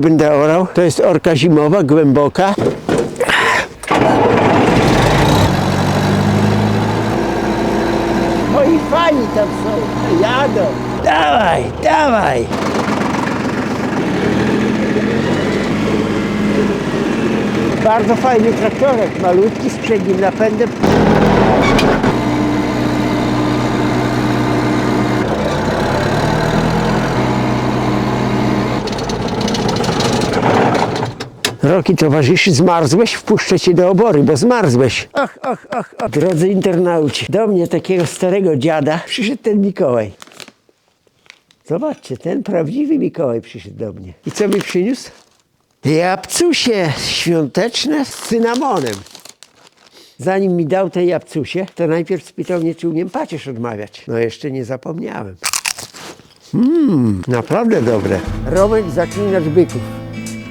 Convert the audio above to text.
Będę orał. To jest orka zimowa, głęboka. No i fani tam są. Jadą. Dawaj, dawaj. Bardzo fajny traktorek, malutki, z przednim napędem. Roki towarzyszy, zmarzłeś? Wpuszczę cię do obory, bo zmarzłeś. Ach, ach, ach, ach. Drodzy internauci, do mnie takiego starego dziada przyszedł ten Mikołaj. Zobaczcie, ten prawdziwy Mikołaj przyszedł do mnie. I co mi przyniósł? Jabcusie świąteczne z cynamonem. Zanim mi dał te jabcusie, to najpierw spytał mnie, czy umiem pacierz odmawiać. No jeszcze nie zapomniałem. Mmm, naprawdę dobre. Romek zaklinacz byków.